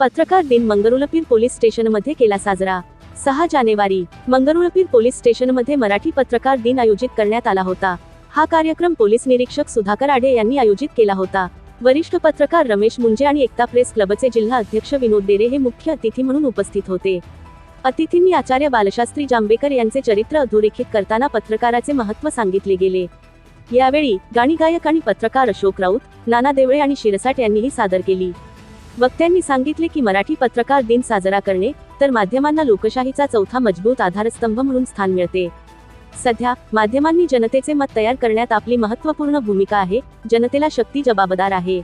पत्रकार दिन मंगरुळपीर पोलीस स्टेशनमध्ये केला साजरा. सहा जानेवारी मंगरुळपीर पोलीस स्टेशनमध्ये मराठी पत्रकार दिन आयोजित करण्यात आला होता. हा कार्यक्रम पोलीस निरीक्षक सुधाकर आडे यांनी आयोजित केला होता. वरिष्ठ पत्रकार रमेश मुंजे आणि एकता प्रेस क्लबचे जिल्हा अध्यक्ष विनोद देरे हे मुख्य अतिथी म्हणून उपस्थित होते. अतिथींनी आचार्य बालशास्त्री जांभेकर यांचे चरित्र अधोरेखित करताना पत्रकाराचे महत्त्व सांगितले गेले. यावेळी गाणी गायक आणि पत्रकार अशोक राऊत नाना देवळे आणि शिरसाट यांनीही सादर केली. वक्त्यांनी सांगितले की मराठी पत्रकार दिन साजरा करणे तर माध्यमांना लोकशाहीचा चौथा मजबूत आधारस्तंभ म्हणून स्थान मिळते. सध्या माध्यमांनी जनतेचे मत तयार करण्यात आपली महत्त्वपूर्ण भूमिका आहे जनतेला शक्ती जबाबदार आहे.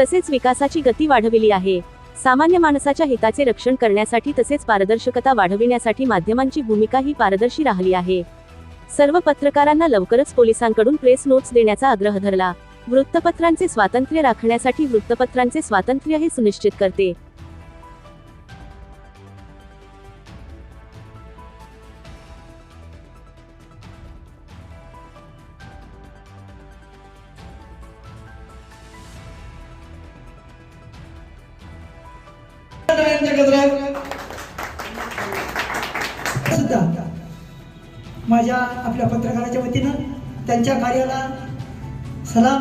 तसेच विकासाची गती वाढविली आहे. सामान्य माणसाच्या हिताचे रक्षण करण्यासाठी तसेच पारदर्शकता वाढविण्यासाठी माध्यमांची भूमिका ही पारदर्शी राहिली आहे. सर्व पत्रकारांना लवकरच पोलिसांकडून प्रेस नोट्स देण्याचा आग्रह धरला. वृत्तपत्रांचे स्वातंत्र्य राखण्यासाठी वृत्तपत्रांचे स्वातंत्र्य हे सुनिश्चित करते. सुद्धा माझ्या आपल्या पत्रकाराच्या वतीनं त्यांच्या कार्याला ሰላም